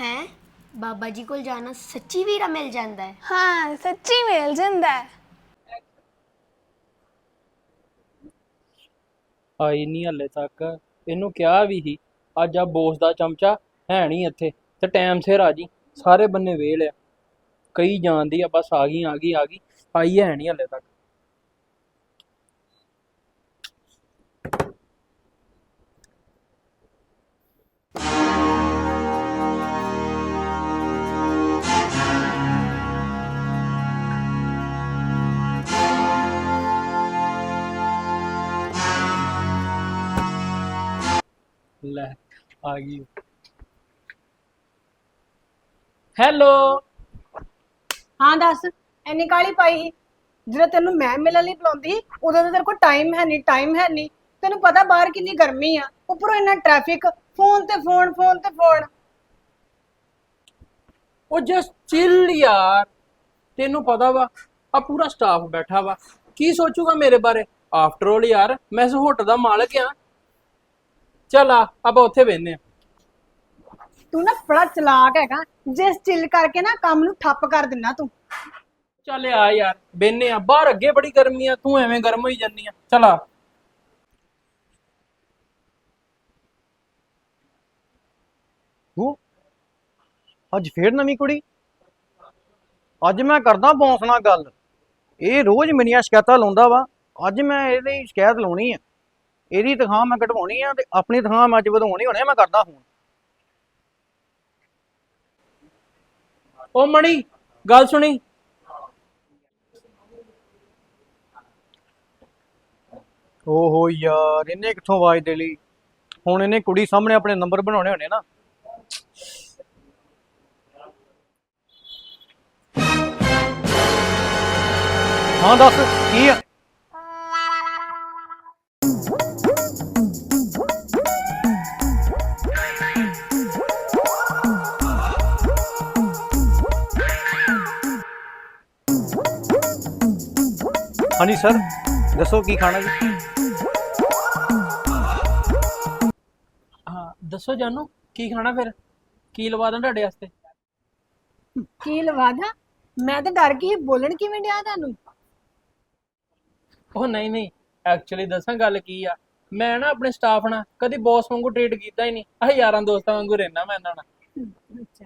ਹੈ? ਬਾਬਾ ਜੀ ਕੋਲ ਜਾਣਾ ਸੱਚੀ ਵੀਰਾ ਮਿਲ ਜਾਂਦਾ ਹੈ। ਹਾਂ ਸੱਚੀ ਮਿਲ ਜਾਂਦਾ ਹੈ। ਆਈ ਨਹੀਂ ਹਲੇ ਤੱਕ। ਇਹਨੂੰ ਕਿਹਾ ਵੀ ਸੀ ਅੱਜ ਆ ਬੋਸ ਦਾ ਚਮਚਾ ਹੈ ਨਹੀਂ ਇੱਥੇ ਤੇ ਟਾਈਮ ਸਿਰ ਆ ਜੀ। ਸਾਰੇ ਬੰਨੇ ਵੇਲ ਆ ਕਈ ਜਾਣਦੀ ਆ ਬਸ ਆ ਗਈ ਆ ਗਈ ਆ ਗਈ। ਆਈ ਹੈ ਨਹੀਂ ਹਲੇ ਤੱਕ। ਆ ਗਈ। ਹੈਲੋ ਹਾਂ ਦੱਸ। ਐਨੀ ਕਾਲੀ ਪਾਈ ਸੀ? ਜਦੋਂ ਤੈਨੂੰ ਮੈਂ ਮਿਲਣ ਲਈ ਬੁਲਾਉਂਦੀ ਸੀ, ਉਦੋਂ ਤਾਂ ਤੇਰੇ ਕੋਲ ਟਾਈਮ ਹੈ ਨਹੀਂ ਟਾਈਮ ਹੈ ਨਹੀਂ। ਤੈਨੂੰ ਪਤਾ ਬਾਹਰ ਕਿੰਨੀ ਗਰਮੀ ਆ। ਉੱਪਰੋਂ ਇੰਨਾ ਟ੍ਰੈਫਿਕ ਫੋਨ ਤੇ ਫੋਨ ਫੋਨ ਤੇ ਫੋਨ ਉਹ ਜਸਟ ਚਿਲ ਯਾਰ। ਤੈਨੂੰ ਪਤਾ ਵਾ ਆ ਪੂਰਾ ਸਟਾਫ ਬੈਠਾ ਵਾ। ਕੀ ਸੋਚੂਗਾ ਮੇਰੇ ਬਾਰੇ? ਆਫਟਰ ਆਲ ਯਾਰ ਮੈਂ ਇਸ ਹੋਟਲ ਦਾ ਮਾਲਕ ਆ। ਚਲ ਆ ਆਪਾਂ ਉੱਥੇ ਬਹਿਨੇ ਆ ਤੂੰ ਨਾ ਬੜਾ ਚਲਾਕ ਹੈਗਾ। ਜਿਸ ਚਿਲ ਕਰਕੇ ਨਾ ਕੰਮ ਨੂੰ ਠੱਪ ਕਰ ਦਿੰਨਾ ਤੂੰ। ਚੱਲ ਆ ਯਾਰ ਬਹਿਨੇ ਆ ਬਾਹਰ ਅੱਗੇ ਬੜੀ ਗਰਮੀ ਆ ਤੂੰ ਐਵੇਂ ਗਰਮ ਹੋਈ ਜਾਂਦੀ ਆ। ਚਲ ਆ। ਉਹ ਅੱਜ ਫੇਰ ਨਵੀਂ ਕੁੜੀ? ਅੱਜ ਮੈਂ ਕਰਦਾ ਬੌਂਸ ਨਾਲ ਗੱਲ। ਇਹ ਰੋਜ਼ ਮੇਰੀਆਂ ਸ਼ਿਕਾਇਤਾਂ ਲਾਉਂਦਾ ਵਾ। ਅੱਜ ਮੈਂ ਇਹਦੀ ਸ਼ਿਕਾਇਤ ਲਾਉਣੀ ਆ। ਇਹਦੀ ਤਨਖਾਹ ਮੈਂ ਕਟਵਾਉਣੀ ਆ ਤੇ ਆਪਣੀ ਤਨਖਾਹ ਮੈਂ ਅੱਜ ਵਧਾਉਣੀ ਹੋਣੀ ਮੈਂ ਕਰਦਾ ਫੋਨ ਉਹ ਮਣੀ ਗੱਲ ਸੁਣੀ। ਓਹੋ ਯਾਰ ਇਹਨੇ ਕਿੱਥੋਂ ਆਵਾਜ਼ ਦੇ ਲਈ? ਹੁਣ ਇਹਨੇ ਕੁੜੀ ਸਾਹਮਣੇ ਆਪਣੇ ਨੰਬਰ ਬਣਾਉਣੇ ਹੋਣੇ ਨਾ। ਹਾਂ ਦੱਸ ਕੀ ਆ? ਹਾਂਜੀ ਸਰ। ਦੱਸੋ ਕੀ ਖਾਣਾ ਜੀ? ਹਾਂ ਦੱਸੋ ਜਾਨੂ ਕੀ ਖਾਣਾ ਫਿਰ? ਕੀ ਲਵਾ ਦਾਂ ਤੁਹਾਡੇ ਵਾਸਤੇ? ਕੀ ਲਵਾਦਾ ਮੈਂ ਤਾਂ ਡਰ ਗਈ ਬੋਲਣ ਕਿਵੇਂ ਡਿਆ ਤੁਹਾਨੂੰ? ਉਹ ਨਹੀਂ ਨਹੀਂ ਐਕਚੁਅਲੀ ਦੱਸਾਂ ਗੱਲ ਕੀ ਆ। ਮੈਂ ਨਾ ਆਪਣੇ ਸਟਾਫ ਨਾਲ ਕਦੀ ਬੌਸ ਵਾਂਗੂ ਟ੍ਰੀਟ ਕੀਤਾ ਹੀ ਨਹੀਂ। ਆਹ ਯਾਰਾਂ ਦੋਸਤਾਂ ਵਾਂਗੂ ਰਹਿਣਾ ਮੈਂ ਇਹਨਾਂ ਨਾਲ। ਅੱਛਾ।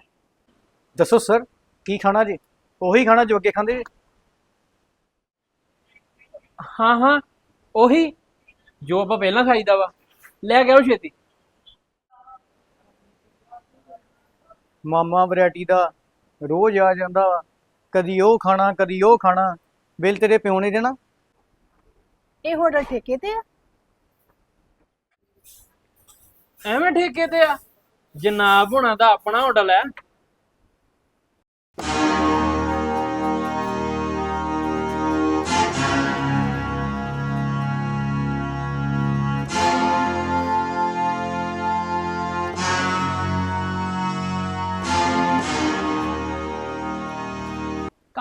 ਦੱਸੋ ਸਰ ਕੀ ਖਾਣਾ ਜੀ? ਉਹੀ ਖਾਣਾ ਜੋ ਅੱਗੇ ਖਾਂਦੇ ਜੀ? ਹਾਂ ਹਾਂ ਉਹੀ ਜੋ ਆਪਾਂ ਪਹਿਲਾਂ ਖਾਈਦਾ ਵਾ। ਲੈ ਕੇ ਆਓ ਛੇਤੀ। ਮਾਮਾ ਵੈਰਾਈਟੀ ਦਾ ਰੋਜ਼ ਆ ਜਾਂਦਾ ਵਾ। ਕਦੀ ਉਹ ਖਾਣਾ ਕਦੀ ਉਹ ਖਾਣਾ। ਬਿੱਲ ਤੇਰੇ ਪਿਓ ਨੇ ਦੇਣਾ? ਇਹ ਹੋਟਲ ਠੇਕੇ ਤੇ ਆ? ਐਵੇਂ ਠੇਕੇ ਤੇ ਆ। ਜਨਾਬ ਹੋਣਾ ਦਾ ਆਪਣਾ ਹੋਟਲ ਹੈ।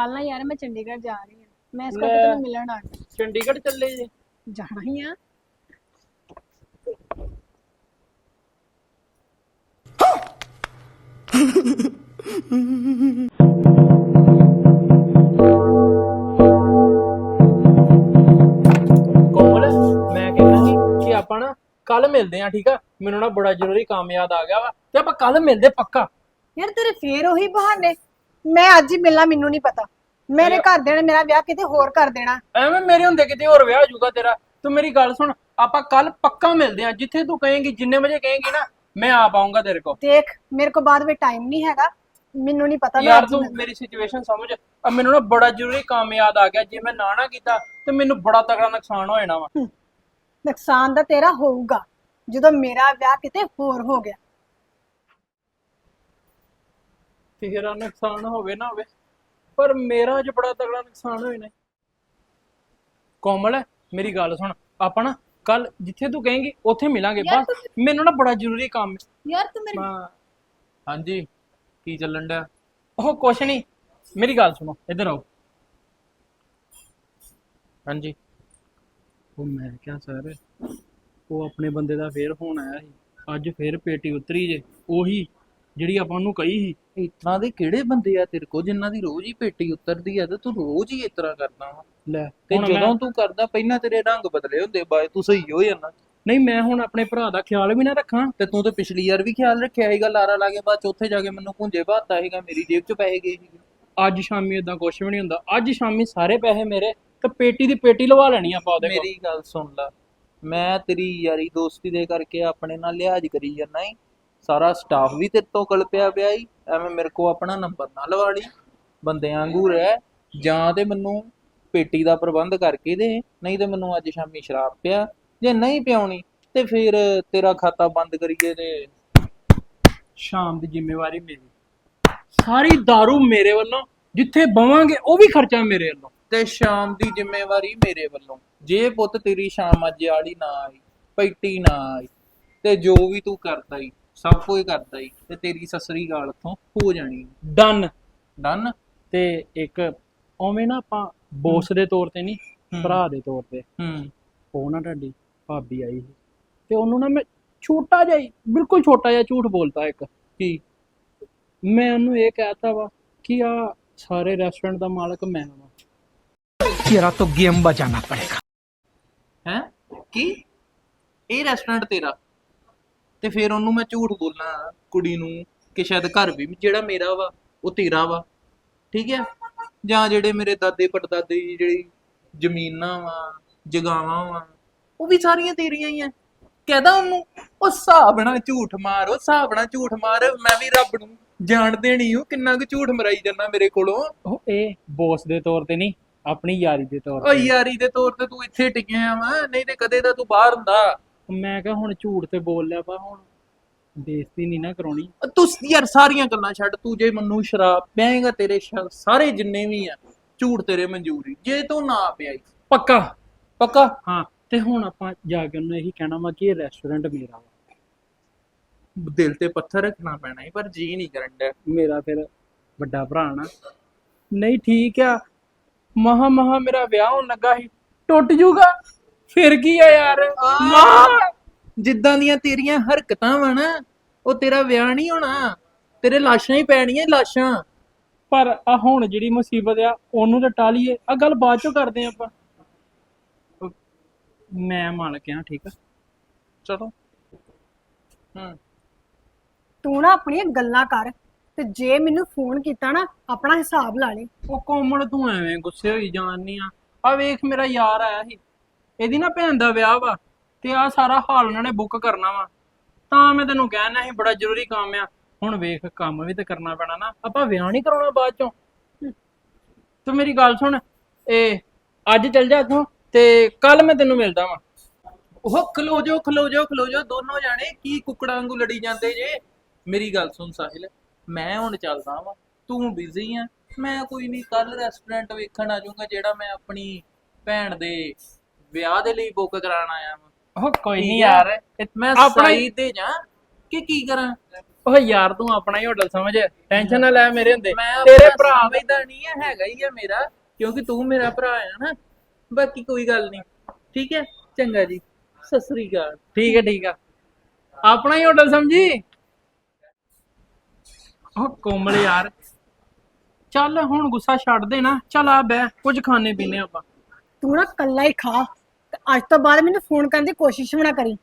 ਕੱਲ ਨਾ ਯਾਰ ਮੈਂ ਚੰਡੀਗੜ੍ਹ ਜਾ ਰਹੀ ਹਾਂ। ਮੈਂ ਇਸ ਕਰਕੇ। ਤੈਨੂੰ ਮਿਲਣ ਆ ਗਈ। ਚੰਡੀਗੜ੍ਹ ਚੱਲੇ ਜੀ। ਜਾਣਾ ਹੀ ਆ। ਕੋਮਲ ਮੈਂ ਕਹਿੰਦਾ ਸੀ ਕਿ ਆਪਾਂ ਨਾ ਕੱਲ ਮਿਲਦੇ ਆ ਠੀਕ ਆ? ਮੈਨੂੰ ਨਾ ਬੜਾ ਜ਼ਰੂਰੀ ਕੰਮ ਯਾਦ ਆ ਗਿਆ ਵਾ। ਤੇ ਆਪਾਂ ਕੱਲ ਮਿਲਦੇ ਪੱਕਾ। ਯਾਰ ਤੇਰੇ ਫੇਰ ਉਹੀ ਬਹਾਨੇ। ਮੈਂ ਅੱਜ ਹੀ ਮਿਲਣਾ ਮੈਨੂੰ ਨਹੀਂ ਪਤਾ। ਮੇਰੇ ਘਰਦਿਆਂ ਨੇ ਮੇਰਾ ਵਿਆਹ ਕਿਤੇ ਹੋਰ ਕਰ ਦੇਣਾ। ਐਵੇਂ ਮੇਰੇ ਹੁੰਦੇ ਕਿਤੇ ਹੋਰ ਵਿਆਹ ਹੋ ਜਾਊਗਾ ਤੇਰਾ। ਤੂੰ ਮੇਰੀ ਗੱਲ ਸੁਣ ਆਪਾਂ ਕੱਲ ਪੱਕਾ ਮਿਲਦੇ ਆ ਜਿੱਥੇ ਤੂੰ ਕਹੇਂਗੀ ਜਿੰਨੇ ਵਜੇ ਕਹੇਂਗੀ ਨਾ ਮੈਂ ਆ ਪਾਉਂਗਾ ਤੇਰੇ ਕੋਲ। ਦੇਖ ਮੇਰੇ ਕੋਲ ਬਾਅਦ ਵਿੱਚ ਟਾਈਮ ਨਹੀਂ ਹੈਗਾ। ਮੈਨੂੰ ਨਹੀਂ ਪਤਾ ਯਾਰ ਤੂੰ। ਮੇਰੀ ਸਿਚੁਏਸ਼ਨ ਸਮਝ। ਆ ਮੈਨੂੰ ਨਾ ਬੜਾ ਜ਼ਰੂਰੀ ਕੰਮ ਯਾਦ ਆ ਗਿਆ। ਜੇ ਮੈਂ ਨਾ ਨਾ ਕੀਤਾ ਤੇ ਮੈਨੂੰ ਬੜਾ ਤਕੜਾ ਨੁਕਸਾਨ ਹੋ ਜਾਣਾ ਵਾ। ਨੁਕਸਾਨ ਤਾਂ ਤੇਰਾ ਹੋਊਗਾ ਜਦੋਂ ਮੇਰਾ ਵਿਆਹ ਕਿਤੇ ਹੋਰ ਹੋ ਗਿਆ। ਤੇਰਾ ਨੁਕਸਾਨ ਹੋਵੇ ਨਾ ਹੋਵੇ ਪਰ ਮੇਰਾ ਅੱਜ ਬੜਾ ਤਗੜਾ ਨੁਕਸਾਨ ਹੋਇਆ ਨਾ। ਕੋਮਲ ਮੇਰੀ ਗੱਲ ਸੁਣ ਆਪਾਂ ਨਾ ਕੱਲ ਜਿੱਥੇ ਤੂੰ ਕਹੇਂਗੀ ਉੱਥੇ ਮਿਲਾਂਗੇ। ਯਾਰ ਬਸ ਮੈਨੂੰ ਨਾ ਬੜਾ ਜ਼ਰੂਰੀ ਕੰਮ ਹੈ। ਯਾਰ ਤੂੰ ਮੇਰੇ ਮੈਂ ਹਾਂਜੀ ਕੀ ਚੱਲਣ ਡਿਆ? ਉਹ ਕੁਛ ਨਹੀਂ ਮੇਰੀ ਗੱਲ ਸੁਣੋ ਇੱਧਰ ਆਓ। ਹਾਂਜੀ। ਉਹ ਮੈਂ ਕਿਹਾ ਸਰ ਉਹ ਆਪਣੇ ਬੰਦੇ ਦਾ ਫੇਰ ਫੋਨ ਆਇਆ ਸੀ। ਅੱਜ ਫੇਰ ਪੇਟੀ ਉਤਰੀ ਜੇ ਉਹੀ ਜਿਹੜੀ ਆਪਾਂ ਉਹਨੂੰ ਕਹੀ ਸੀ ਇਤਨਾ ਦੇ ਕਿਹੜੇ ਬੰਦੇ ਆ ਤੇਰੇ ਕੋਲ? ਜਿਨ੍ਹਾਂ ਦੀ ਰੋਜ਼ ਹੀ ਪੇਟੀ ਉਤਰਦੀ ਆ ਤੇ ਤੂੰ ਰੋਜ਼ ਹੀ ਇਸ ਤਰ੍ਹਾਂ ਕਰਦਾ ਵਾ। ਲੈ ਤੇ ਹੁਣ ਮੈਂ- ਜਦੋਂ ਤੂੰ ਕਰਦਾ ਪਹਿਲਾਂ ਤੇਰੇ ਰੰਗ ਬਦਲੇ ਹੁੰਦੇ ਬਾਅਦ ਤੂੰ ਸਹੀ ਹੋ ਜਾਂਦਾ। ਨਹੀਂ ਮੈਂ ਹੁਣ ਆਪਣੇ ਭਰਾ ਦਾ ਖਿਆਲ ਵੀ ਨਾ ਰੱਖਾਂ। ਤੇ ਤੂੰ ਤੇ ਪਿਛਲੀ ਵਾਰ ਵੀ ਖਿਆਲ ਰੱਖਿਆ ਸੀਗਾ ਲਾਰਾ ਲਾ ਕੇ ਬਾਅਦ ਚ ਉੱਥੇ ਜਾ ਕੇ ਮੈਨੂੰ ਭੁੰਜੇ ਬਾਤਾ ਸੀਗਾ ਮੇਰੀ ਜੇਬ ਚ ਪੈਸੇ ਗਏ ਸੀਗੇ। ਅੱਜ ਸ਼ਾਮੀ ਇਦਾਂ ਕੁਝ ਵੀ ਨਹੀਂ ਹੁੰਦਾ। ਅੱਜ ਸ਼ਾਮੀ ਸਾਰੇ ਪੈਸੇ ਮੇਰੇ ਤੇ ਪੇਟੀ ਦੀ ਪੇਟੀ ਲਵਾ ਲੈਣੀ ਆਪਾਂ ਉਹਦੇ ਕੋਲ। ਮੇਰੀ ਗੱਲ ਸੁਣ ਲੈ ਮੈਂ ਤੇਰੀ ਯਾਰੀ ਦੋਸਤੀ ਦੇ ਕਰਕੇ ਆਪਣੇ ਨਾਲ ਲਿਹਾਜ਼ ਕਰੀ ਜਾਂਦਾ ਈ। ਸਾਰਾ ਸਟਾਫ ਵੀ ਤੇਰੇ ਤੋਂ ਕਲਪਿਆ ਪਿਆ ਈ ਐਵੇਂ ਮੇਰੇ ਕੋ ਆਪਣਾ ਨੰਬਰ ਨਾ ਲਵਾ ਲਈ। ਬੰਦਿਆਂ ਵਾਂਗੂ ਰਹਿ। ਜਾਂ ਤੇ ਮੈਨੂੰ ਪੇਟੀ ਦਾ ਪ੍ਰਬੰਧ ਕਰਕੇ ਦੇ। ਨਹੀਂ ਤੇ ਮੈਨੂੰ ਅੱਜ ਸ਼ਾਮੀ ਸ਼ਰਾਬ ਪਿਆ। ਜੇ ਨਹੀਂ ਪਿਆਉਣੀ ਤੇ ਫਿਰ ਤੇਰਾ ਖਾਤਾ ਬੰਦ ਕਰੀਏ ਤੇ ਸ਼ਾਮ ਦੀ ਜ਼ਿੰਮੇਵਾਰੀ ਮੇਰੀ। ਸਾਰੀ दारू ਮੇਰੇ ਵੱਲੋਂ, ਜਿੱਥੇ ਬਵਾਂਗੇ ਉਹ ਵੀ ਖਰਚਾ ਮੇਰੇ ਵੱਲੋਂ। ਤੇ ਸ਼ਾਮ ਦੀ ਜ਼ਿੰਮੇਵਾਰੀ ਮੇਰੇ ਵੱਲੋਂ। ਜੇ ਪੁੱਤ ਤੇਰੀ ਸ਼ਾਮ ਅੱਜ ਵਾਲੀ ਨਾ ਆਈ, ਪੈਟੀ ਨਾ ਆਈ, ਤੇ ਜੋ ਵੀ ਤੂੰ ਕਰਦਾ ਈ। ਸਭ ਕੁਝ ਕਰਦਾ ਈ ਤੇ ਤੇਰੀ ਸਸਰੀ ਗਾਲ ਤੋਂ ਹੋ ਜਾਣੀ ਡਨ ਡਨ ਤੇ ਇੱਕ ਉਵੇਂ ਨਾ ਆਪਾਂ ਬੋਸ ਦੇ ਤੌਰ ਤੇ ਨਹੀਂ ਹੂੰ। ਭਰਾ ਦੇ ਤੌਰ ਤੇ ਹੂੰ ਉਹ ਨਾ ਤੁਹਾਡੀ ਭਾਬੀ ਆਈ ਸੀ ਤੇ ਉਹਨੂੰ ਨਾ ਮੈਂ ਛੋਟਾ ਜਿਹਾ ਹੀ ਬਿਲਕੁਲ ਛੋਟਾ ਜਿਹਾ ਝੂਠ ਬੋਲਤਾ ਇੱਕ ਕੀ ਮੈਂ ਉਹਨੂੰ ਇਹ ਕਹਿਤਾ ਵਾ ਕਿ ਆ ਸਾਰੇ ਰੈਸਟੋਰੈਂਟ ਦਾ ਮਾਲਕ ਮੈਂ ਹਾਂ तेरा तो गेम बजाना पड़ेगा ਹੈ ਕੀ ਇਹ ਰੈਸਟੋਰੈਂਟ ਤੇਰਾ ਤੇ ਫਿਰ ਉਹਨੂੰ ਮੈਂ ਝੂਠ ਬੋਲਾਂ ਕੁੜੀ ਨੂੰ ਕਿ ਸ਼ਾਇਦ ਘਰ ਵੀ ਜਿਹੜਾ ਮੇਰਾ ਵਾ ਉਹ ਤੇਰਾ ਵਾ। ਠੀਕ ਹੈ? ਜਾਂ ਜਿਹੜੇ ਮੇਰੇ ਦਾਦੇ ਪੜਦਾਦੇ ਦੀ ਜਿਹੜੀ ਜ਼ਮੀਨਾਂ ਵਾ ਜਗਾਵਾਂ ਵਾ ਉਹ ਵੀ ਸਾਰੀਆਂ ਤੇਰੀਆਂ ਹੀ ਆ। ਕਹਦਾ ਉਹਨੂੰ ਉਹ ਹਿਸਾਬ ਨਾਲ ਝੂਠ ਮਾਰ ਉਹ ਹਿਸਾਬ ਨਾਲ ਝੂਠ ਮਾਰ ਮੈਂ ਵੀ ਰੱਬ ਨੂੰ ਜਾਣ ਦੇਣੀ ਹੂੰ ਕਿੰਨਾ ਕੁ ਝੂਠ ਮਰਾਈ ਜਾਂਦਾ ਮੇਰੇ ਕੋਲੋਂ। ਉਹ ਇਹ ਬੋਸ ਦੇ ਤੌਰ ਤੇ ਨਹੀਂ ਆਪਣੀ ਯਾਰੀ ਦੇ ਤੌਰ ਓ ਤੇ ਯਾਰੀ ਦੇ ਤੌਰ ਤੇ ਤੂੰ ਇੱਥੇ ਟਿਕਿਆ ਵਾ ਨਹੀਂ ਤੇ ਕਦੇ ਤਾਂ ਤੂੰ ਬਾਹਰ ਹੁੰਦਾ। ਮੈਂ ਕਿਹਾ ਹੁਣ ਝੂਠ ਤੇ ਬੋਲ ਲਿਆ ਪਾ ਹੁਣ ਬੇਇੱਜ਼ਤੀ ਨਹੀਂ ਨਾ ਕਰਾਉਣੀ। ਤੂੰ ਯਾਰ ਸਾਰੀਆਂ ਗੱਲਾਂ ਛੱਡ ਤੂੰ ਜੇ ਮੈਨੂੰ ਸ਼ਰਾਬ ਪਿਆਏਗਾ ਤੇਰੇ ਸਾਰੇ ਜਿੰਨੇ ਵੀ ਆ ਝੂਠ ਤੇਰੇ ਮਨਜ਼ੂਰੀ ਜੇ ਤੂੰ ਨਾ ਪਿਆਈ ਪੱਕਾ? ਪੱਕਾ? ਹਾਂ। ਤੇ ਹੁਣ ਆਪਾਂ ਜਾ ਕੇ ਉਹਨੂੰ ਇਹੀ ਕਹਿਣਾ ਵਾ ਕਿ ਇਹ ਰੈਸਟੋਰੈਂਟ ਮੇਰਾ ਵਾ। ਦਿਲ ਤੇ ਪੱਥਰ ਰੱਖਣਾ ਪੈਣਾ ਹੀ ਪਰ ਜੀ ਨਹੀਂ ਕਰਨ ਡਿਆ। ਮੇਰਾ ਫਿਰ ਵੱਡਾ ਭਰਾ ਨਾ। ਨਹੀਂ ਠੀਕ ਆ। ਮਹਾ ਮਹਾ ਮੇਰਾ ਵਿਆਹ ਹੋਣ ਲੱਗਾ ਸੀ ਟੁੱਟ ਜੂਗਾ। ਫਿਰ ਕੀ ਆ ਯਾਰ? ਮਾਂ! ਜਿੱਦਾਂ ਦੀਆਂ ਤੇਰੀਆਂ ਹਰਕਤਾਂ ਵਾ ਨਾ ਉਹ ਤੇਰਾ ਵਿਆਹ ਨਹੀਂ ਹੋਣਾ। ਤੇਰੇ ਲਾਸ਼ਾਂ ਹੀ ਪੈਣੀਆਂ ਲਾਸ਼ਾਂ। ਪਰ ਆ ਹੁਣ ਜਿਹੜੀ ਮੁਸੀਬਤ ਆ ਉਹਨੂੰ ਤਾਂ ਟਾਲੀਏ ਆ ਗੱਲ ਬਾਅਦ ਚੋਂ ਕਰਦੇ ਆਪਾਂ। ਮੈਂ ਮਾਲਕ ਆ ਠੀਕ ਆ? ਚਲੋ। ਹੂੰ। ਤੂੰ ਨਾ ਆਪਣੀਆਂ ਗੱਲਾਂ ਕਰ ਤੇ ਜੇ ਮੈਨੂੰ ਫੋਨ ਕੀਤਾ ਨਾ ਆਪਣਾ ਹਿਸਾਬ ਲਾ ਲਈ ਉਹ ਕੋਮਲ ਤੂੰ ਐਵੇਂ ਗੁੱਸੇ ਹੋਈ ਜਾਂਦੀ ਆ। ਆ ਵੇਖ ਮੇਰਾ ਯਾਰ ਆਇਆ ਸੀ। ਇਹਦੀ ਨਾ ਭੈਣ ਦਾ ਵਿਆਹ ਵਾ ਤੇ ਆ ਸਾਰਾ ਹਾਲ ਉਹਨਾਂ ਨੇ ਬੁੱਕ ਕਰਨਾ ਵਾ। ਤਾਂ ਮੈਂ ਤੈਨੂੰ ਕਹਿਣਾ ਸੀ, ਬੜਾ ਜ਼ਰੂਰੀ ਕੰਮ ਆ। ਹੁਣ ਵੇਖ, ਕੰਮ ਵੀ ਤੇ ਕਰਨਾ ਪੈਣਾ ਨਾ। ਆਪਾਂ ਵਿਆਹ ਨਹੀਂ ਕਰਾਉਣਾ ਬਾਅਦ ਚੋਂ। ਤੂੰ ਮੇਰੀ ਗੱਲ ਸੁਣ, ਇਹ ਅੱਜ ਚੱਲ ਜਾ ਇੱਥੋਂ ਤੇ ਕੱਲ ਮੈਂ ਤੈਨੂੰ ਮਿਲਦਾ ਵਾਂ। ਉਹ ਖਲੋ ਜੋ ਖਲੋ ਜੋ ਖਲੋ ਜਾਓ। ਦੋਨੋਂ ਜਾਣੇ ਕੀ ਕੁੱਕੜਾਂ ਵਾਂਗੂ ਲੜੀ ਜਾਂਦੇ ਜੇ। ਮੇਰੀ ਗੱਲ ਸੁਣ ਸਾਹਿਲ, ਮੈਂ ਹੁਣ ਚੱਲਦਾ ਵਾਂ। ਤੂੰ ਬਿਜ਼ੀ ਆ। ਮੈਂ ਕੋਈ ਨਹੀਂ ਕੱਲ ਰੈਸਟੋਰੈਂਟ ਵੇਖਣ ਆ ਜਾਊਂਗਾ ਜਿਹੜਾ ਮੈਂ ਆਪਣੀ ਭੈਣ ਦੇ ਵਿਆਹ ਦੇ ਲਈ ਬੁੱਕ ਕਰਾਉਣ ਆਇਆ ਵਾਂ। ਉਹ ਕੋਈ ਠੀਕ ਨਹੀਂ ਆ? ਯਾਰ ਮੈਂ ਆਪਣਾ ਹੀ- ਤੇ ਜਾ ਕਿ ਕੀ ਕਰਾਂ? ਉਹ ਯਾਰ ਤੂੰ ਆਪਣਾ ਹੀ ਹੋਟਲ ਸਮਝ ਟੈਨਸ਼ਨ ਨਾ ਲੈ ਮੇਰੇ ਹੁੰਦੇ। ਮੈਂ ਤੇਰੇ ਭਰਾ ਸਮਝਦਾ ਨਹੀਂ ਹੈ ਹੈਗਾ ਹੀ ਆ ਮੇਰਾ ਕਿਉਂਕਿ ਤੂੰ ਮੇਰਾ ਭਰਾ ਆ ਨਾ। ਬਾਕੀ ਕੋਈ ਗੱਲ ਨਹੀਂ ਠੀਕ ਹੈ? ਚੰਗਾ ਜੀ। ਸਤਿ ਸ੍ਰੀ ਅਕਾਲ। ਠੀਕ ਹੈ ਠੀਕ ਆ। ਆਪਣਾ ਹੀ ਹੋਟਲ ਸਮਝੀ? ਉਹ ਕੋਮਲ ਯਾਰ ਚੱਲ ਹੁਣ ਗੁੱਸਾ ਛੱਡ ਦੇ ਨਾ। ਚੱਲ ਆ ਬੈ ਕੁਝ ਖਾਣੇ ਪੀਣੇ ਆਪਾਂ। ਤੂੰ ਨਾ ਕੱਲਾ ਹੀ ਖਾ। ਤੇ ਅੱਜ ਤੋਂ ਬਾਅਦ ਮੈਨੂੰ ਫੋਨ ਕਰਨ ਦੀ ਕੋਸ਼ਿਸ਼ ਵੀ ਨਾ ਕਰੀ।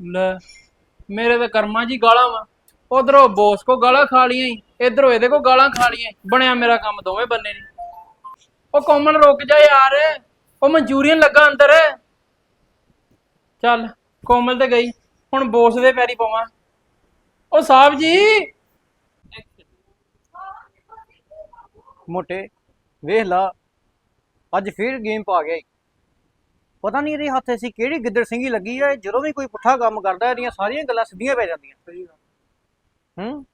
ਲੈ ਮੇਰੇ ਤਾਂ ਕਰਮਾਂ ਹੀ ਗਾਲਾਂ ਵਾ। ਉਧਰੋਂ ਬੋਸ ਕੋ ਗਾਲਾਂ ਖਾ ਲੀਆਂ ਈ ਇਧਰੋਂ ਇਹਦੇ ਕੋ ਗਾਲਾਂ ਖਾ ਲੀਆਂ ਈ। ਬਣਿਆ ਮੇਰਾ ਕੰਮ ਦੋਵੇਂ ਬੰਨੇ ਨਹੀਂ ਉਹ ਕੋਮਲ ਰੁਕ ਜਾ ਯਾਰ ਉਹ ਮਨਚੂਰੀਅਨ ਲੱਗਾ ਅੰਦਰ। ਚੱਲ ਕੋਮਲ ਤੇ ਗਈ ਹੁਣ ਬੋਸ ਦੇ ਪੈਰੀ ਪਵਾਂ। ਉਹ ਸਾਹਿਬ ਜੀ! ਮੋਟੇ ਵੇਖ ਲਾ। ਅੱਜ ਫੇਰ ਗੇਮ ਪਾ ਗਿਆ। ਪਤਾ ਨਹੀਂ ਇਹਦੇ ਹੱਥ ਐਸੀ ਕਿਹੜੀ ਗਿੱਦੜ ਸਿੰਘੀ ਲੱਗੀ ਆ ਜਦੋਂ ਵੀ ਕੋਈ ਪੁੱਠਾ ਕੰਮ ਕਰਦਾ ਇਹਦੀਆਂ ਸਾਰੀਆਂ ਗੱਲਾਂ ਸਿੱਧੀਆਂ ਪੈ ਜਾਂਦੀਆਂ। ਹੂੰ?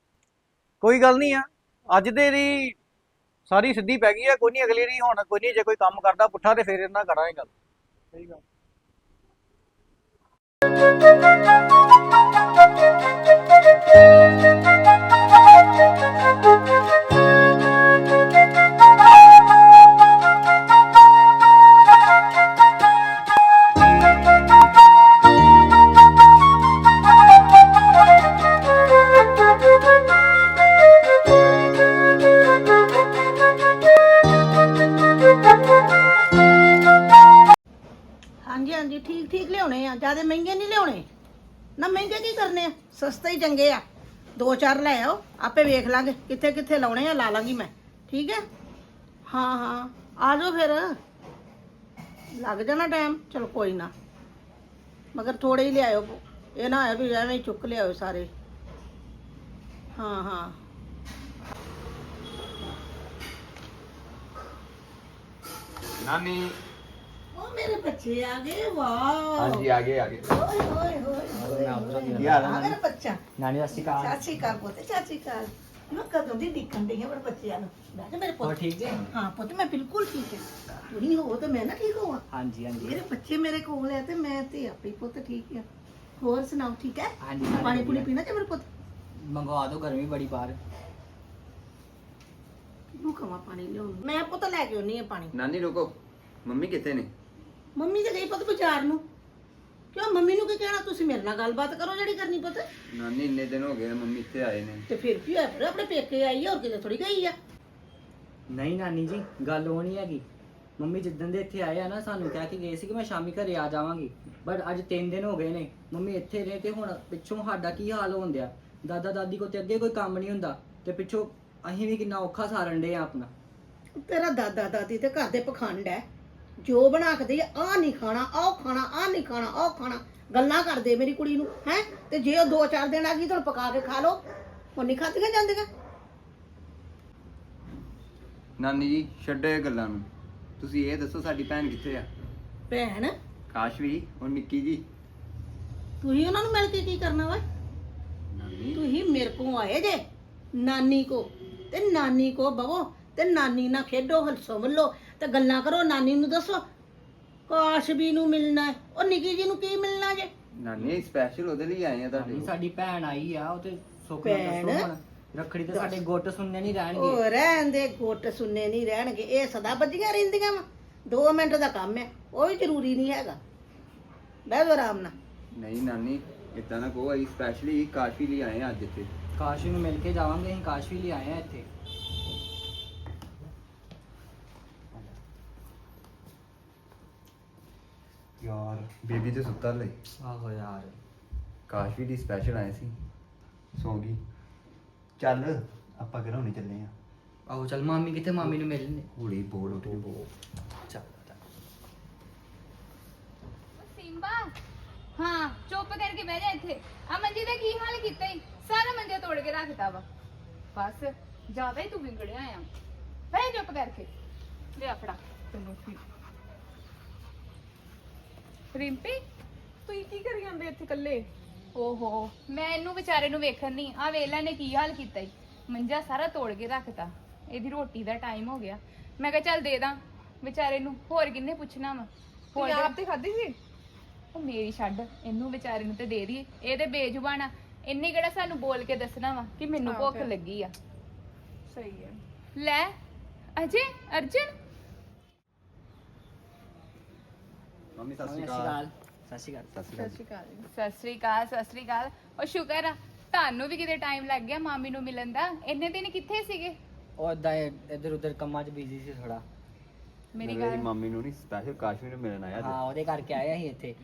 ਕੋਈ ਗੱਲ ਨਹੀਂ ਆ। ਅੱਜ ਦੇ ਦੀ ਸਾਰੀ ਸਿੱਧੀ ਪੈ ਗਈ ਆ ਕੋਈ ਨਹੀਂ ਅਗਲੀ ਦੀ ਹੁਣ ਕੋਈ ਨਹੀਂ ਜੇ ਕੋਈ ਕੰਮ ਕਰਦਾ ਪੁੱਠਾ ਤੇ ਫੇਰ ਇਹਨਾਂ ਕਰਾਂਗੇ ਗੱਲ। ਸਹੀ ਗੱਲ। ਸਸਤੇ ਹੀ ਚੰਗੇ ਆ ਦੋ ਚਾਰ ਲੈ ਆਓ ਆਪੇ ਵੇਖ ਲਾਂਗੇ ਕਿੱਥੇ ਕਿੱਥੇ ਲਾਉਣੇ ਆ ਲਾ ਲਾਂਗੀ ਮੈਂ। ਠੀਕ ਹੈ? ਹਾਂ ਹਾਂ। ਆ ਜਾਓ ਫਿਰ। ਲੱਗ ਜਾਣਾ ਟਾਈਮ ਚਲੋ ਕੋਈ ਨਾ। ਮਗਰ ਥੋੜੇ ਹੀ ਲਿਆਇਓ। ਇਹ ਨਾ ਹੈ ਵੀ ਐਵੇਂ ਹੀ ਚੁੱਕ ਲਿਆਇਓ ਸਾਰੇ। ਹਾਂ ਹਾਂ। ਨਾਨੀ। ਉਹ ਮੇਰੇ ਬੱਚੇ ਆ ਗਏ ਵਾਹ। ਹਾਂਜੀ ਆ ਗਏ ਆ ਗਏ। ਓਏ ਹੋਏ ਹੋਏ ਹੋਏ ਕੀ ਹਾਲ ਹੈ ਆ ਨਾਨੀ ਮੇਰਾ ਬੱਚਾ। ਨਾਨੀ ਸਤਿ ਸ਼੍ਰੀ ਅਕਾਲ। ਚਾਚੀ ਕਾ ਪੁੱਤ ਚਾਚੀ ਕਾ ਮੈਂ ਕਦੋਂ ਦੀ ਦੇਖਣ ਡਈ ਆ ਮੇਰੇ ਬੱਚਿਆਂ ਨੂੰ? ਮੈਂ ਕਿਹਾ ਮੇਰੇ ਪੁੱਤ ਠੀਕ ਜੀ? ਹਾਂ ਪੁੱਤ ਮੈਂ ਬਿਲਕੁਲ ਠੀਕ ਹਾਂ। ਤੁਸੀਂ ਹੋ ਤੇ ਮੈਂ ਨਾ ਠੀਕ ਹੋਵਾਂ। ਹਾਂਜੀ ਹਾਂਜੀ। ਮੇਰੇ ਬੱਚੇ ਮੇਰੇ ਕੋਲ ਆ ਤੇ ਮੈਂ ਤੇ ਆਪੇ ਹੀ ਪੁੱਤ ਠੀਕ ਆ ਹੋਰ ਸੁਣਾਓ ਠੀਕ ਹੈ? ਹਾਂਜੀ, ਹਾਂਜੀ, ਪਾਣੀ ਪੂਣੀ ਵਧੀਆ। ਪੀਣਾ ਤੇ ਮੇਰੇ ਪੁੱਤ? ਮੰਗਵਾ ਦਿਓ ਗਰਮੀ ਬੜੀ ਬਾਹਰ। ਨੂੰ ਕਮਾ ਪਾਣੀ ਲਿਆਉਣ ਮੈਂ ਪੁੱਤ ਲੈ ਕੇ ਆਉਣੀ ਆ ਪਾਣੀ। ਨਾਨੀ ਰੁਕੋ। ਮੰਮੀ ਕਿੱਥੇ ਨੇ? ਮੰਮੀ ਤੇ ਗਈ ਪੁੱਤ ਬਾਜ਼ਾਰ ਨੂੰ। ਕਿਉਂ ਮੰਮੀ ਨੂੰ ਕੀ ਕਹਿਣਾ? ਤੁਸੀਂ ਮੇਰੇ ਨਾਲ ਗੱਲਬਾਤ ਕਰੋ ਜਿਹੜੀ ਕਰਨੀ ਪੁੱਤ। ਨਾਨੀ ਇੰਨੇ ਦਿਨ ਹੋ ਗਏ ਮੰਮੀ ਇੱਥੇ ਆਏ ਨੇ। ਤੇ ਫਿਰ ਕੀ ਹੋਇਆ? ਫਿਰ ਆਪਣੇ ਪੇਕੇ ਆਈ ਆ ਹੋਰ ਕਿਤੇ ਥੋੜੀ ਗਈ ਆ। ਨਹੀਂ ਨਾਨੀ ਜੀ ਗੱਲ ਉਹ ਨਹੀਂ ਹੈਗੀ। ਮੰਮੀ ਜਿੱਦਣ ਦੇ ਇੱਥੇ ਆਏ ਆ ਨਾ ਸਾਨੂੰ ਕਹਿ ਕੇ ਗਏ ਸੀ ਕਿ ਮੈਂ ਸ਼ਾਮੀ ਘਰੇ ਆ ਜਾਵਾਂਗੀ। ਬਟ ਅੱਜ 3 ਦਿਨ ਹੋ ਗਏ ਨੇ। ਮੰਮੀ ਇੱਥੇ ਨੇ ਤੇ ਹੁਣ ਪਿੱਛੋਂ ਸਾਡਾ ਕੀ ਹਾਲ ਹੋਣ ਦਿਆ? ਦਾਦਾ ਦਾਦੀ ਕੋ ਤੇ ਅੱਗੇ ਕੋਈ ਕੰਮ ਨਹੀਂ ਹੁੰਦਾ। ਤੇ ਪਿੱਛੋਂ ਅਸੀਂ ਵੀ ਕਿੰਨਾ ਔਖਾ ਸਾਰਨ ਡੇ ਆ ਆਪਣਾ। ਤੇਰਾ ਦਾਦਾ ਦਾਦੀ ਤੇ ਘਰ ਦੇ ਪਖੰਡ ਐ। ਜੋ ਬਣਾ ਕੇ ਦੇ ਆ ਨਹੀਂ ਖਾਣਾ ਆਹ ਖਾਣਾ ਆ ਨਹੀਂ ਖਾਣਾ ਆਹ ਖਾਣਾ। ਗੱਲਾਂ ਕਰਦੇ ਮੇਰੀ ਕੁੜੀ ਨੂੰ ਹੈ? ਤੇ ਜੇ ਉਹ ਦੋ ਚਾਰ ਦਿਨ ਆ ਗਈ ਤਾਂ ਪਕਾ ਕੇ ਖਾ ਲਓ। ਉਹ ਨਹੀਂ ਖਾਧੀਆਂ ਜਾਂਦੀਆਂ। ਨਾਨੀ ਜੀ ਛੱਡੋ ਇਹ ਗੱਲਾਂ ਨੂੰ। ਤੁਸੀਂ ਇਹ ਦੱਸੋ ਸਾਡੀ ਭੈਣ ਕਿੱਥੇ ਆ? ਭੈਣ? ਕਾਸ਼ ਵੀ ਉਹ ਨਿੱਕੀ ਜੀ। ਤੁਸੀਂ ਉਹਨਾਂ ਨੂੰ ਮਿਲ ਕੇ ਕੀ ਕਰਨਾ ਵਾ? ਨਾਨੀ। ਤੁਸੀਂ ਮੇਰੇ ਕੋ ਆਏ ਜੇ ਨਾਨੀ ਕੋ। ਤੇ ਨਾਨੀ ਕੋ ਬਵੋ ਤੇ ਨਾਨੀ ਨਾਲ ਖੇਡੋ ਹੱਸੋ ਮੱਲੋ ਤੇ ਗੱਲਾਂ ਕਰੋ ਨਾਨੀ ਨੂੰ ਦੱਸੋ। ਕਾਸ਼ ਵੀ ਨੂੰ ਮਿਲਣਾ ਹੈ। ਉਹ ਨਿੱਕੀ ਜੀ ਨੂੰ ਕੀ ਮਿਲਣਾ ਜੇ? ਨਾਨੀ ਸਪੈਸ਼ਲ ਉਹਦੇ ਲਈ ਆਏ ਆ ਤੁਹਾਡੇ ਕੋਲ। ਸਾਡੀ ਭੈਣ ਆਈ ਆ ਉਹ ਤੇ ਸੁੱਖ ਨਾਲ ਭੈਣ? ਦੱਸੋ ਹੁਣ। ਰੱਖੜੀ ਤੇ ਸਾਡੇ ਗੁੱਟ ਸੁਣਨੇ ਨਹੀਂ ਰਹਿਣਗੇ। ਉਹ ਰਹਿਣ ਦੇ ਗੁੱਟ ਸੁਣਨੇ ਨਹੀਂ ਰਹਿਣਗੇ। ਇਹ ਸਦਾ ਬੱਜੀਆਂ ਰਹਿੰਦੀਆਂ ਵਾ। 2 ਮਿੰਟ ਦਾ ਕੰਮ ਹੈ। ਉਹ ਵੀ ਜ਼ਰੂਰੀ ਨਹੀਂ ਹੈਗਾ। ਬਹਿ ਜਾਓ ਆਰਾਮ ਨਾਲ। ਨਹੀਂ ਨਾਨੀ ਇਦਾਂ ਨਾ ਕਹੋ ਅਸੀਂ ਸਪੈਸ਼ਲੀ ਕਾਸ਼ੀ ਲਈ ਆਏ ਆ ਅੱਜ ਇੱਥੇ। ਕਾਸ਼ੀ ਨੂੰ ਮਿਲ ਕੇ ਜਾਵਾਂਗੇ ਅਸੀਂ ਕਾਸ਼ੀ ਲਈ ਆਏ ਆ ਇੱਥੇ। ਯਾਰ। ਬੇਬੀ ਤੇ ਸੁੱਤਾ ਲਈ। ਆਹੋ ਯਾਰ। ਕਾਸ਼ੀ ਦੀ ਸਪੈਸ਼ਲ ਆਏ ਸੀ। ਸੌਂ ਗਈ। ਚੱਲ ਆਪਾਂ ਘਰੋਂ ਨਹੀਂ ਚੱਲੇ ਆ। ਆਹੋ ਚੱਲ ਮਾਮੀ ਕਿੱਥੇ? ਮਾਮੀ ਨੂੰ ਮਿਲਣੇ। ਹੌਲੀ ਬੋਲ ਉੱਠ ਕੇ ਬੋਲ ਚੱਲ ਚੱਲ। ਸਿੰਬਾ ਹਾਂ ਚੁੱਪ ਕਰਕੇ ਬਹਿ ਜਾ ਇੱਥੇ। ਆ ਮੰਜੀ ਦਾ ਕੀ ਹਾਲ ਕੀਤਾ ਈ? ਸਾਰਾ ਮੰਜਾ ਤੋੜ ਕੇ ਰੱਖਤਾ ਵਾ। ਬਸ ਜ਼ਿਆਦਾ ਹੀ ਤੂੰ ਵਿਗੜਿਆ ਆ। ਬਹਿ ਚੁੱਪ ਕਰਕੇ। ਲੈ ਫੜਾ। ਤੈਨੂੰ ਕੀ ਰਿੰਪੀ ਤੂੰ ਕੀ ਕਰੀ ਜਾਂਦੇ ਇੱਥੇ ਇਕੱਲੇ? ਓਹੋ ਮੈਂ ਇਹਨੂੰ ਵਿਚਾਰੇ ਨੂੰ ਵੇਖਣ ਨਹੀਂ ਆ ਵੇਲਾ ਨੇ ਕੀ ਹਾਲ ਕੀਤਾ ਈ। ਮੰਜਾ ਸਾਰਾ ਤੋੜ ਕੇ ਰੱਖਤਾ ਇਹਦੀ ਰੋਟੀ ਦਾ ਟਾਈਮ ਹੋ ਗਿਆ। ਮੈਂ ਕਿਹਾ ਚੱਲ ਦੇ ਦਾਂ ਵਿਚਾਰੇ ਨੂੰ ਹੋਰ ਕਿੰਨੇ ਪੁੱਛਣਾ ਵਾ? ਹੋਰ ਆਪ ਤੇ ਖਾਧੀ ਸੀ? ਉਹ ਮੇਰੀ ਛੱਡ ਇਹਨੂੰ ਵਿਚਾਰੇ ਨੂੰ ਤੇ ਦੇ ਦੀ ਇਹ ਤੇ ਬੇਜ਼ੁਬਾਨ ਆ। ਇੰਨੇ ਕਿਹੜਾ ਸਾਨੂੰ ਬੋਲ ਕੇ ਦੱਸਣਾ ਵਾ ਕਿ ਮੈਨੂੰ ਭੁੱਖ ਲੱਗੀ ਆ। ਸਹੀ ਹੈ। ਲੈ ਅਜੇ ਅਰਜੁਨ? ਮੰਮੀ ਸਤਿ ਸਤਿ ਸ਼੍ਰੀ ਸ਼੍ਰੀ ਅਕਾਲ। ਅਕਾਲ। ਸਤਿ ਸ਼੍ਰੀ ਅਕਾਲ। ਸਤਿ ਸ਼੍ਰੀ ਅਕਾਲ। ਸਤਿ ਸ੍ਰੀ ਅਕਾਲ ਸਤਿ ਸ੍ਰੀ ਅਕਾਲ। ਉਹ ਸ਼ੁਕਰ ਆ ਤੁਹਾਨੂੰ ਵੀ ਕਿਤੇ ਟਾਈਮ ਲੱਗ ਗਿਆ ਮਾਮੀ ਨੂੰ ਮਿਲਣ ਦਾ। ਇੰਨੇ ਦਿਨ ਕਿੱਥੇ ਸੀਗੇ? ਉਹ ਏਦਾਂ ਇੱਧਰ ਉੱਧਰ ਕੰਮਾਂ 'ਚ ਬਿਜ਼ੀ ਸੀ ਥੋੜਾ ਮੇਰੀ ਮੇਰੀ ਗੱਲ ਮੰਮੀ ਨੂੰ ਨਹੀਂ ਸਪੈਸ਼ਲ ਕਾਸ਼ੀ ਨੂੰ ਮਿਲਣ ਆਇਆ ਹਾਂ ਉਹਦੇ ਕਰਕੇ ਆਏ ਅਸੀਂ ਇੱਥੇ।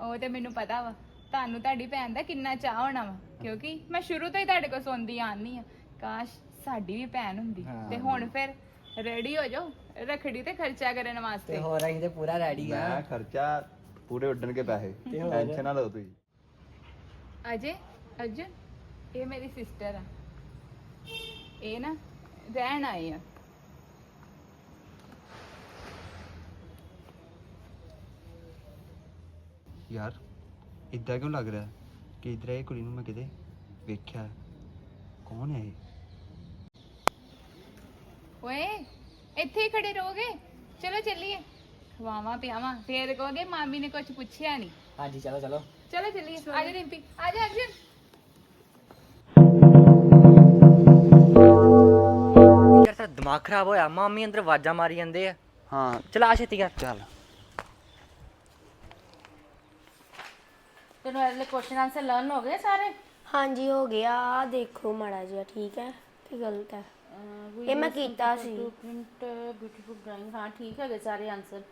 ਉਹ ਤੇ ਮੈਨੂੰ ਪਤਾ ਵਾ ਤੁਹਾਨੂੰ ਤੁਹਾਡੀ ਭੈਣ ਦਾ ਕਿੰਨਾ ਚਾਹ ਹੋਣਾ ਵਾ। ਕਿਉਂਕਿ ਮੈਂ ਸ਼ੁਰੂ ਤੋਂ ਹੀ ਤੁਹਾਡੇ ਕੋਲ ਸੁਣਦੀ ਆਨੀ ਆ ਕਾਸ਼ ਸਾਡੀ ਵੀ ਭੈਣ ਹੁੰਦੀ ਹਾਂ। ਤੇ ਹੁਣ ਫਿਰ ਰੈਡੀ ਹੋ ਜਾਓ। ਰਖੜੀ ਤੇ ਖਰਚਾ ਕਰਨ ਵਾਸਤੇ। ਤੇ ਹੋਰ ਅਸੀਂ ਤੇ ਪੂਰਾ ਰੈਡੀ ਆ। ਮੈਂ ਖਰਚਾ ਪੂਰੇ ਉੱਡਣ ਕੇ ਪੈਸੇ ਹੋਰ? ਟੈਨਸ਼ਨ ਨਾ ਲਓ ਤੁਸੀਂ। ਅਜੇ ਅਰਜੁਨ ਇਹ ਮੇਰੀ ਸਿਸਟਰ ਆ। ਇਹ ਨਾ ਰਹਿਣ ਆਏ ਆ। ਯਾਰ ਇਦਾਂ ਕਿਉਂ ਲੱਗ ਰਿਹਾ? ਕਿ ਇਧਰ ਇਹ ਕੁੜੀ ਨੂੰ ਮੈਂ ਕਿਤੇ ਵੇਖਿਆ। ਕੌਣ ਹੈ ਇਹ? ਓਏ ਇੱਥੇ ਹੀ ਖੜੇ ਰਹੋਗੇ? ਚਲੋ ਚੱਲੀਏ। ਖਵਾਵਾਂ ਪਿਆਵਾਂ। ਫੇਰ ਕਹੋਗੇ ਮਾਮੀ ਨੇ ਕੁਝ ਪੁੱਛਿਆ ਨਹੀਂ। ਹਾਂਜੀ ਚਲੋ ਚਲੋ। ਚਲੋ ਚੱਲੀਏ। ਆ ਜਾ ਰਿੰਪੀ। ਆ ਜਾ ਅਰਜੁਨ। ਯਾਰ ਤੇਰਾ ਦਿਮਾਗ ਖਰਾਬ ਹੋਇਆ। ਮਾਮੀ ਅੰਦਰ ਆਵਾਜ਼ਾਂ ਮਾਰੀ ਜਾਂਦੇ ਆ। ਹਾਂ। ਚਲਾ ਛੇਤੀ ਕਰ ਚੱਲ। ਤੈਨੂੰ ਇਹਦੇ ਕੁਐਸਚਨ ਆਨਸਰ ਲਰਨ ਹੋ ਗਏ ਸਾਰੇ? ਹਾਂਜੀ ਹੋ ਗਿਆ ਆਹ ਦੇਖੋ ਮਾੜਾ ਜਿਹਾ ਠੀਕ ਹੈ? ਕਿ ਗਲਤ ਹੈ। ਇਹ ਮੈਂ ਕੀਤਾ ਸੀ। ਪ੍ਰਿੰਟ ਬਿਊਟੀਫੁਲ ਡਰਾਇੰਗ ਹਾਂ ਠੀਕ ਹੈਗੇ ਸਾਰੇ answer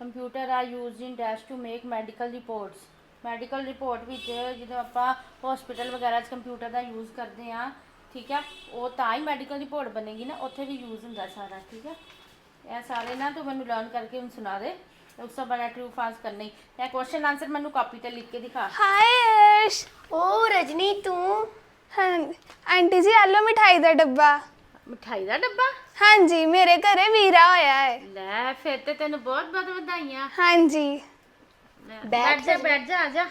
computer are used in dash to make medical reports medical report ਵਿੱਚ ਜਦੋਂ ਆਪਾਂ ਹਸਪੀਟਲ ਵਗੈਰਾ 'ਚ ਕੰਪਿਊਟਰ ਦਾ ਯੂਜ਼ ਕਰਦੇ ਆ ਠੀਕ ਹੈ ਉਹ ਤਾਂ ਹੀ ਮੈਡੀਕਲ ਰਿਪੋਰਟ ਬਣੇਗੀ ਨਾ ਉੱਥੇ ਵੀ ਯੂਜ਼ ਹੁੰਦਾ ਸਾਰਾ ਠੀਕ ਹੈ। ਇਹ ਸਾਰੇ ਨਾ ਤੂੰ ਮੈਨੂੰ ਲਰਨ ਕਰਕੇ ਹੁਣ ਸੁਣਾ ਦੇ ਉਸ ਤੋਂ ਬਾਅਦ ਟਰੂ ਫਾਲਸ ਕਰਨੀ। ਇਹ ਕੁਐਸਚਨ ਆਨਸਰ ਮੈਨੂੰ ਕਾਪੀ ਤੇ ਲਿਖ ਕੇ ਦਿਖਾ। ਹਾਏ ਓ ਰਜਨੀ ਤੂੰ? ਹਾਂ ਆਂਟੀ ਜੀ ਆਲੋ ਮਿਠਾਈ ਦਾ ਡੱਬਾ। ਮਿਠਾਈ ਦਾ ਡੱਬਾ? ਹਾਂਜੀ ਮੇਰੇ ਘਰੇ ਵੀਰਾ ਹੋਇਆ ਹੈ। ਲੈ ਫਿਰ ਤੇ ਤੈਨੂੰ ਬਹੁਤ ਬਹੁਤ ਵਧਾਈਆਂ। ਹਾਂਜੀ। ਲੈ, ਬੈਠ ਜਾ ਬੈਠ ਜਾ ਆ ਜਾ।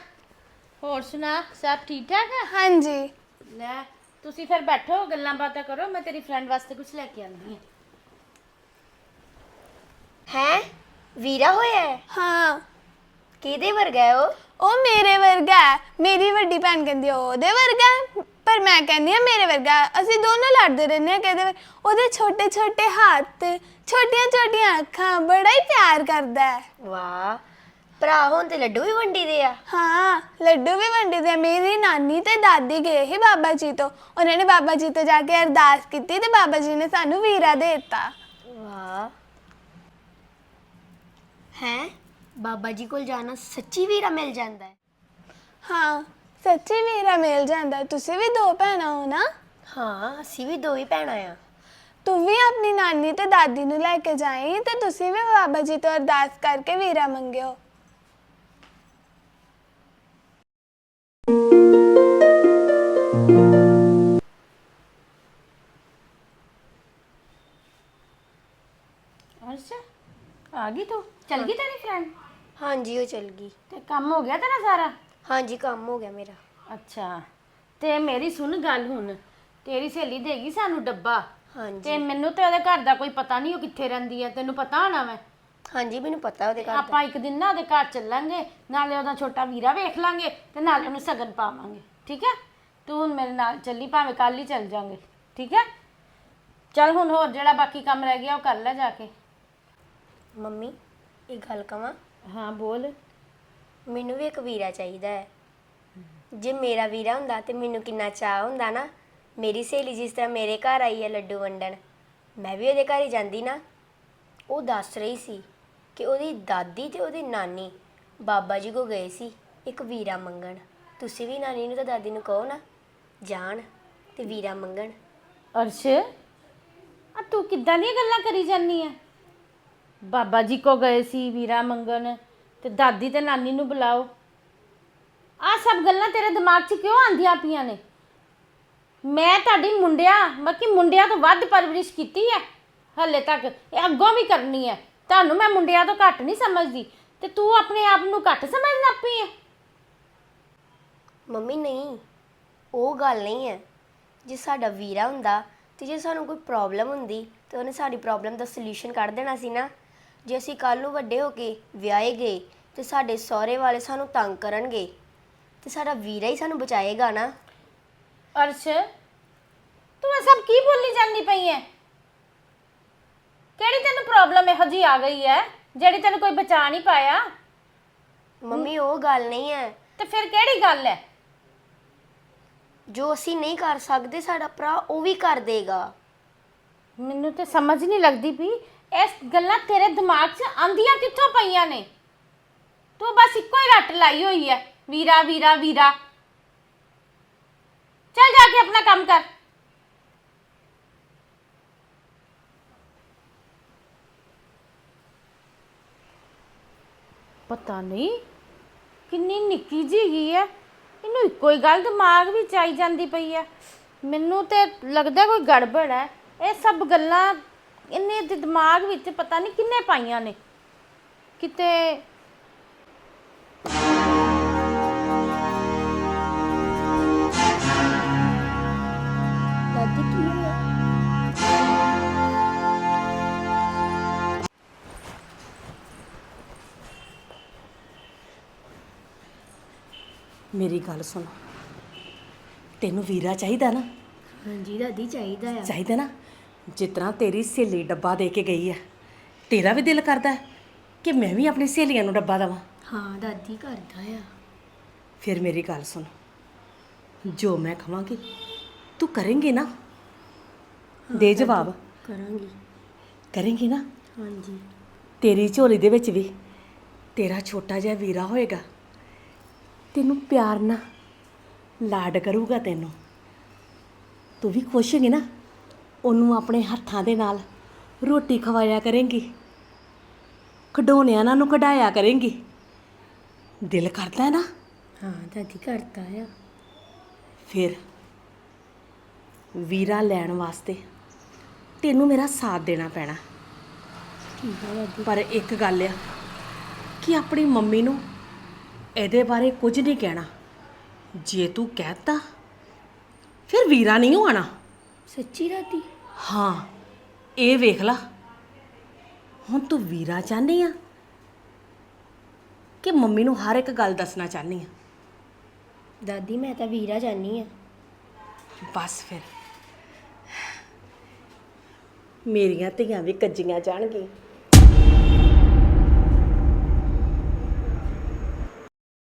ਹੋਰ ਸੁਣਾ ਸਭ ਠੀਕ ਠਾਕ ਹੈ ਹਾਂਜੀ। ਲੈ ਤੁਸੀਂ ਫਿਰ ਬੈਠੋ ਗੱਲਾਂ ਬਾਤਾਂ ਕਰੋ ਮੈਂ ਤੇਰੀ ਫਰੈਂਡ ਵਾਸਤੇ ਕੁਝ ਲੈ ਕੇ ਆਂਦੀ ਹਾਂ। ਹੈ? ਵੀਰਾ ਹੋਇਆ ਹੈ? ਹਾਂ। ਕਿਹਦੇ ਵਰਗਾ ਹੈ ਉਹ? ਉਹ ਮੇਰੇ ਵਰਗਾ ਹੈ। ਮੇਰੀ ਵੱਡੀ ਭੈਣ ਕਹਿੰਦੀ ਆ ਉਹਦੇ ਵਰਗਾ ਹੈ, ਪਰ ਮੈਂ ਕਹਿੰਦੀ ਆ ਮੇਰੇ ਵਰਗਾ। ਅਸੀਂ ਦੋਨੋਂ ਲੜਦੇ ਰਹਿੰਦੇ ਆ ਕਿਹਦੇ ਉਹਦੇ ਛੋਟੇ ਛੋਟੇ ਹੱਥ ਛੋਟੀਆਂ ਛੋਟੀਆਂ ਅੱਖਾਂ ਬੜਾ ਹੀ ਪਿਆਰ ਕਰਦਾ ਹੈ। ਵਾਹ ਭਰਾ ਹੁਣ ਤੇ ਲੱਡੂ ਵੀ ਵੰਡੀ ਦੇ ਆ। ਹਾਂ ਲੱਡੂ ਵੀ ਵੰਡੇ ਆ। ਮੇਰੀ ਨਾਨੀ ਤੇ ਦਾਦੀ ਗਏ ਸੀ ਬਾਬਾ ਜੀ ਤੋਂ। ਉਹਨਾਂ ਨੇ ਬਾਬਾ ਜੀ ਤੋਂ ਜਾ ਕੇ ਅਰਦਾਸ ਕੀਤੀ ਤੇ ਬਾਬਾ ਜੀ ਨੇ ਸਾਨੂੰ ਵੀਰਾ ਦੇ ਦਿੱਤਾ। ਵਾਹ। ਹੈ? ਬਾਬਾ ਜੀ ਕੋਲ ਜਾਣਾ ਸੱਚੀ ਵੀਰਾ ਮਿਲ ਜਾਂਦਾ ਹੈ। ਹਾਂ ਸੱਚੀ ਵੀਰਾ ਮਿਲ ਜਾਂਦਾ। ਤੁਸੀਂ ਵੀ ਦੋ ਭੈਣਾਂ ਹੋ ਨਾ? ਹਾਂ ਅਸੀਂ ਵੀ ਦੋ ਹੀ ਭੈਣਾਂ ਆ। ਤੂੰ ਵੀ ਆਪਣੀ ਨਾਨੀ ਤੇ ਦਾਦੀ ਨੂੰ ਲੈ ਕੇ ਜਾਈਂ ਤੇ ਤੁਸੀਂ ਵੀ ਬਾਬਾ ਜੀ ਤੋਂ ਅਰਦਾਸ ਕਰਕੇ ਵੀਰਾ ਮੰਗਿਓ। ਅੱਛਾ ਆ ਗਈ ਤੂੰ? ਚਲ ਗਈ ਤੇਰੀ ਫਰੈਂਡ ਹਾਂਜੀ ਉਹ ਚਲ ਗਈ। ਤੇ ਕੰਮ ਹੋ ਗਿਆ ਤੇਰਾ ਸਾਰਾ? ਹਾਂਜੀ ਕੰਮ ਹੋ ਗਿਆ ਮੇਰਾ। ਅੱਛਾ ਤੇ ਮੇਰੀ ਸੁਣ ਗੱਲ ਹੁਣ। ਤੇਰੀ ਸਹੇਲੀ ਦੇਗੀ ਸਾਨੂੰ ਡੱਬਾ? ਹਾਂਜੀ। ਤੇ ਮੈਨੂੰ ਤੇ ਉਹਦੇ ਘਰ ਦਾ ਕੋਈ ਪਤਾ ਨਹੀਂ ਉਹ ਕਿੱਥੇ ਰਹਿੰਦੀ ਹੈ ਤੈਨੂੰ ਪਤਾ ਹੋਣਾ ਮੈਂ ਹਾਂਜੀ ਮੈਨੂੰ ਪਤਾ ਉਹਦੇ ਘਰ ਦਾ। ਆਪਾਂ ਇੱਕ ਦਿਨ ਨਾ ਉਹਦੇ ਘਰ ਚੱਲਾਂਗੇ ਨਾਲੇ ਉਹਦਾ ਛੋਟਾ ਵੀਰਾ ਵੇਖ ਲਾਂਗੇ ਤੇ ਨਾਲੇ ਉਹਨੂੰ ਸਗਨ ਪਾਵਾਂਗੇ ਠੀਕ ਹੈ ਤੂੰ ਹੁਣ ਮੇਰੇ ਨਾਲ ਚੱਲੀ ਭਾਵੇਂ ਕੱਲ ਹੀ ਚੱਲ ਜਾਾਂਗੇ ਠੀਕ ਹੈ ਚੱਲ ਹੁਣ ਹੋਰ ਜਿਹੜਾ ਬਾਕੀ ਕੰਮ ਰਹਿ ਗਿਆ ਉਹ ਕਰ ਲੈ ਜਾ ਕੇ। ਮੰਮੀ ਇਹ ਗੱਲ ਕਵਾਂ? ਹਾਂ ਬੋਲ। ਮੈਨੂੰ ਵੀ ਇੱਕ ਵੀਰਾ ਚਾਹੀਦਾ ਹੈ। ਜੇ ਮੇਰਾ ਵੀਰਾ ਹੁੰਦਾ ਤੇ ਮੈਨੂੰ ਕਿੰਨਾ ਚਾਹ ਹੁੰਦਾ ਨਾ, ਮੇਰੀ ਸਹੇਲੀ ਜਿਸ ਤਰ੍ਹਾਂ ਮੇਰੇ ਘਰ ਆਈ ਹੈ ਲੱਡੂ ਵੰਡਣ, ਮੈਂ ਵੀ ਉਹਦੇ ਘਰ ਹੀ ਜਾਂਦੀ ਨਾ। ਉਹ ਦੱਸ ਰਹੀ ਸੀ ਕਿ ਉਹਦੀ ਦਾਦੀ ਤੇ ਉਹਦੀ ਨਾਨੀ ਬਾਬਾ ਜੀ ਕੋ ਗਏ ਸੀ ਇੱਕ ਵੀਰਾ ਮੰਗਣ। ਤੁਸੀਂ ਵੀ ਨਾਨੀ ਨੂੰ ਤੇ ਦਾਦੀ ਨੂੰ ਕਹੋ ਨਾ, ਜਾਣ ਤੇ ਵੀਰਾ ਮੰਗਣ। ਅਰਸ਼, ਆ ਤੂੰ ਕਿੱਦਾਂ ਦੀਆਂ ਗੱਲਾਂ ਕਰੀ ਜਾਂਦੀ ਐ? ਬਾਬਾ ਜੀ ਕੋ ਗਏ ਸੀ ਵੀਰਾ ਮੰਗਣ ਤੇ ਦਾਦੀ ਤੇ ਨਾਨੀ ਨੂੰ ਬੁਲਾਓ। ਆ ਸਭ ਗੱਲਾਂ ਤੇਰੇ ਦਿਮਾਗ 'ਚ ਕਿਉਂ ਆਂਦੀਆਂ ਪਈਆਂ ਨੇ? ਮੈਂ ਤੁਹਾਡੀ ਮੁੰਡਿਆਂ ਬਾਕੀ ਮੁੰਡਿਆਂ ਤੋਂ ਵੱਧ ਪਰਵਰਿਸ਼ ਕੀਤੀ ਹੈ? ਹੱਲੇ ਤੱਕ ਇਹ ਅੱਗੋਂ ਵੀ ਕਰਨੀ ਹੈ। ਤੁਹਾਨੂੰ ਮੈਂ ਮੁੰਡਿਆਂ ਤੋਂ ਘੱਟ ਨਹੀਂ ਸਮਝਦੀ। ਤੇ ਤੂੰ ਆਪਣੇ ਆਪ ਨੂੰ ਘੱਟ ਸਮਝਣ ਲੱਗ ਪਈ ਹੈ? ਮੰਮੀ, ਨਹੀਂ। ਉਹ ਗੱਲ ਨਹੀਂ ਹੈ। ਜੇ ਸਾਡਾ ਵੀਰਾ ਹੁੰਦਾ ਤੇ ਜੇ ਸਾਨੂੰ ਕੋਈ ਪ੍ਰੋਬਲਮ ਹੁੰਦੀ ਤੇ ਉਹਨੇ ਸਾਡੀ ਪ੍ਰੋਬਲਮ ਦਾ ਸੋਲੂਸ਼ਨ ਕੱਢ ਦੇਣਾ ਸੀ ਨਾ। ਜੇ ਅਸੀਂ ਕੱਲ ਨੂੰ ਵੱਡੇ ਹੋ ਕੇ ਵਿਆਹੇ ਗਏ ਤੇ ਸਾਡੇ ਸਹੁਰੇ ਵਾਲੇ ਸਾਨੂੰ ਤੰਗ ਕਰਨਗੇ ਤੇ ਸਾਡਾ ਵੀਰਾ ਹੀ ਸਾਨੂੰ ਬਚਾਏਗਾ ਨਾ। ਅਰਸ਼ ਤੂੰ ਇਹ ਸਭ ਕੀ ਬੋਲੀ ਜਾਂਦੀ ਪਈ ਹੈ ਕਿਹੜੀ ਤੈਨੂੰ ਪ੍ਰੋਬਲਮ ਇਹੋ ਜੀ ਆ ਗਈ ਹੈ ਜਿਹੜੀ ਤੈਨੂੰ ਕੋਈ ਬਚਾ ਨਹੀਂ ਪਾਇਆ? ਮੰਮੀ ਉਹ ਗੱਲ ਨਹੀਂ ਹੈ ਤੇ ਫਿਰ ਕਿਹੜੀ ਗੱਲ ਹੈ ਜੋ ਅਸੀਂ ਨਹੀਂ ਕਰ ਸਕਦੇ ਸਾਡਾ ਭਰਾ ਉਹ ਵੀ ਕਰ ਦੇਗਾ। ਮੈਨੂੰ ਤੇ ਸਮਝ ਨਹੀਂ ਲੱਗਦੀ ਵੀ ਇਸ ਗੱਲਾਂ ਤੇਰੇ ਦਿਮਾਗ 'ਚ ਆਂਦੀਆਂ ਕਿੱਥੋਂ ਪਈਆਂ ਨੇ? ਤੂੰ ਬਸ ਇੱਕੋ ਹੀ ਰੱਟ ਲਾਈ ਹੋਈ ਹੈ ਵੀਰਾ ਵੀਰਾ ਵੀਰਾ। ਚੱਲ ਜਾ ਕੇ ਆਪਣਾ ਕੰਮ ਕਰ। ਪਤਾ ਨਹੀਂ ਕਿੰਨੀ ਨਿੱਕੀ ਜਿਹੀ ਹੈਗੀ ਹੈ ਇਹਨੂੰ ਇੱਕੋ ਹੀ ਗੱਲ ਦਿਮਾਗ ਵਿੱਚ ਆਈ ਜਾਂਦੀ ਪਈ ਹੈ ਮੈਨੂੰ ਤੇ ਲੱਗਦਾ ਕੋਈ ਗੜਬੜ ਹੈ ਇਹ ਸਭ ਗੱਲਾਂ ਇਹਨੇ ਦੇ ਦਿਮਾਗ ਵਿੱਚ ਪਤਾ ਨਹੀਂ ਕਿੰਨੇ ਪਾਈਆਂ ਨੇ। ਕਿਤੇ ਦਾਦੀ ਕੀ ਹੋਇਆ ਮੇਰੀ ਗੱਲ ਸੁਣ। ਤੈਨੂੰ ਵੀਰਾ ਚਾਹੀਦਾ ਨਾ? ਹਾਂਜੀ ਦਾਦੀ ਚਾਹੀਦਾ ਆ। ਚਾਹੀਦਾ ਨਾ? ਜਿਸ ਤਰ੍ਹਾਂ ਤੇਰੀ ਸਹੇਲੀ ਡੱਬਾ ਦੇ ਕੇ ਗਈ ਹੈ ਤੇਰਾ ਵੀ ਦਿਲ ਕਰਦਾ ਹੈ ਕਿ ਮੈਂ ਵੀ ਆਪਣੀ ਸਹੇਲੀਆਂ ਨੂੰ ਡੱਬਾ ਦੇਵਾਂ? ਹਾਂ ਦਾਦੀ ਕਰਦਾ ਆ। ਫਿਰ ਮੇਰੀ ਗੱਲ ਸੁਣ। ਜੋ ਮੈਂ ਕਹਾਂਗੀ ਤੂੰ ਕਰੇਂਗੇ ਨਾ? ਦੇ ਜਵਾਬ। ਕਰਾਂਗੀ। ਕਰੇਂਗੀ ਨਾ? ਹਾਂਜੀ। ਤੇਰੀ ਝੋਲੀ ਦੇ ਵਿੱਚ ਵੀ ਤੇਰਾ ਛੋਟਾ ਜਿਹਾ ਵੀਰਾ ਹੋਏਗਾ ਤੈਨੂੰ ਪਿਆਰ ਨਾਲ ਲਾਡ ਕਰੂਗਾ ਤੈਨੂੰ। ਤੂੰ ਵੀ ਖੁਸ਼ ਹੈਗੀ ਨਾ? ਉਹਨੂੰ ਆਪਣੇ ਹੱਥਾਂ ਦੇ ਨਾਲ ਰੋਟੀ ਖਵਾਇਆ ਕਰੇਂਗੀ। ਖਿਡੌਣਿਆਂ ਨਾਲ ਨੂੰ ਕਢਾਇਆ ਕਰੇਂਗੀ। ਦਿਲ ਕਰਦਾ ਹੈ ਨਾ? ਹਾਂ ਦਾਦੀ ਕਰਤਾ ਆ। ਫਿਰ ਵੀਰਾ ਲੈਣ ਵਾਸਤੇ ਤੈਨੂੰ ਮੇਰਾ ਸਾਥ ਦੇਣਾ ਪੈਣਾ। ਠੀਕ ਆ ਦਾਦੀ। ਪਰ ਇੱਕ ਗੱਲ ਆ ਕਿ ਆਪਣੀ ਮੰਮੀ ਨੂੰ ਇਹਦੇ ਬਾਰੇ ਕੁਝ ਨਹੀਂ ਕਹਿਣਾ। ਜੇ ਤੂੰ ਕਹਿਤਾ ਫਿਰ ਵੀਰਾ ਨਹੀਂ ਆਣਾ ਸੱਚੀ ਦਾਦੀ? ਹਾਂ ਇਹ ਵੇਖ ਲਾ। ਹੁਣ ਤੂੰ ਵੀਰਾ ਚਾਹਨੀ ਆ ਕਿ ਮੰਮੀ ਨੂੰ ਹਰ ਇੱਕ ਗੱਲ ਦੱਸਣਾ ਚਾਹਨੀ ਆ? ਦਾਦੀ ਮੈਂ ਤਾਂ ਵੀਰਾ ਜਾਨੀ ਆ। ਬਸ ਫਿਰ। ਮੇਰੀਆਂ ਧੀਆਂ ਵੀ ਕੱਜੀਆਂ ਜਾਣਗੀਆਂ।